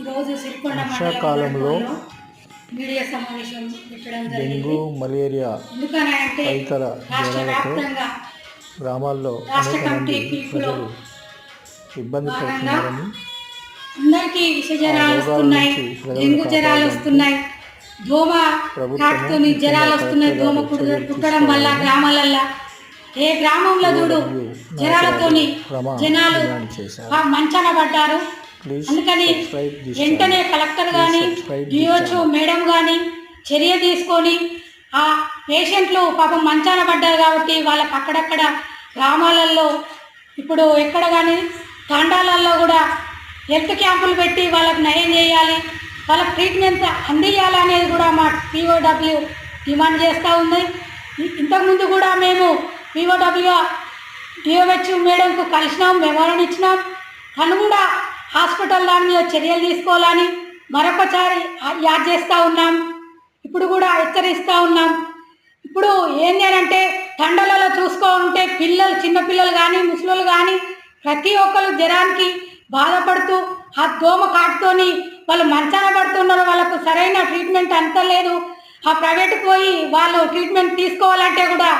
ఈరోజు సిరికొండ వర్షాకాలంలో మీడియా సమావేశం పెట్టడం డెంగ్యూ మలేరియా రాష్ట్ర జ్వరాలతో గ్రామాల్లో అనేక మంది ప్రజలు ఇబ్బంది పడుతున్నారని అందరికీ విష జ్వరాలు వస్తున్నాయి డెంగ్యూ జ్వరాలు వస్తున్నాయి. దోమ కాటుతోని జ్వరాలు వస్తున్నాయి దోమ కుట్టడం వల్ల గ్రామాలల్లో. ఏ గ్రామంలో చూడు జ్వరాలతోని జనాలు మంచాన పడ్డారు. అందుకని వెంటనే కలెక్టర్ కానీ డిఓచు మేడం కానీ చర్య తీసుకొని ఆ పేషెంట్లు పాపం మంచాన పడ్డారు కాబట్టి వాళ్ళకి అక్కడక్కడ గ్రామాలలో ఇప్పుడు ఎక్కడ కానీ తాండాలలో కూడా హెల్త్ క్యాంపులు పెట్టి వాళ్ళకి నయం చేయాలి వాళ్ళకి ట్రీట్మెంట్ అందియాలి అనేది కూడా మా పీఓడబ్ల్యూ డిమాండ్ చేస్తూ ఉంది. ఇంతకుముందు కూడా మేము పీఓడబ్ల్యూ డిఓహెచ్ మేడంకు కలిసినాం వివరణ ఇచ్చినాం. తను కూడా హాస్పిటల్ దాని మీద చర్యలు తీసుకోవాలని మరొకసారి యాడ్ యాద్ చేస్తూ ఉన్నాం. ఇప్పుడు కూడా హెచ్చరిస్తూ ఉన్నాం. ఇప్పుడు ఏంది అని అంటే తండలలో చూసుకో ఉంటే పిల్లలు చిన్నపిల్లలు కానీ ముసలోళ్ళు కానీ ప్రతి ఒక్కరు జ్వరానికి బాధపడుతూ ఆ దోమ కాటుతోని వాళ్ళు మంచాన పడుతున్నారు. వాళ్ళకు సరైన ట్రీట్మెంట్ అంత లేదు. ఆ ప్రైవేట్ పోయి వాళ్ళు ట్రీట్మెంట్ తీసుకోవాలంటే కూడా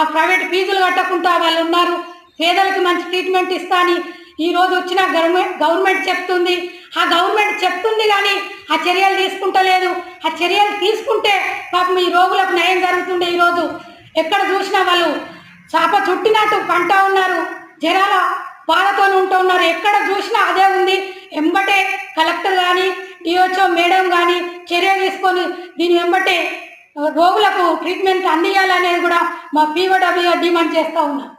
ఆ ప్రైవేట్ ఫీజులు కట్టకుండా వాళ్ళు ఉన్నారు. పేదలకు మంచి ట్రీట్మెంట్ ఇస్తా అని ఈ రోజు వచ్చిన గవర్నమెంట్ గవర్నమెంట్ చెప్తుంది. ఆ గవర్నమెంట్ చెప్తుంది కానీ ఆ చర్యలు తీసుకుంటలేదు. ఆ చర్యలు తీసుకుంటే పాపం ఈ రోగులకు నయం జరుగుతుండే ఈరోజు ఎక్కడ చూసినా వాళ్ళు చాప చుట్టినట్టు పంట ఉన్నారు. జనాల బాధతో ఉంటూ ఉన్నారు. ఎక్కడ చూసినా అదే ఉంది. ఎంబటే కలెక్టర్ కానీ డిఓచో మేడం కానీ చర్య తీసుకొని దీని వెంబటే రోగులకు ట్రీట్మెంట్ అందియాలనేది కూడా మా పీఓడబ్ల్యూ డిమాండ్ చేస్తూ ఉన్నాం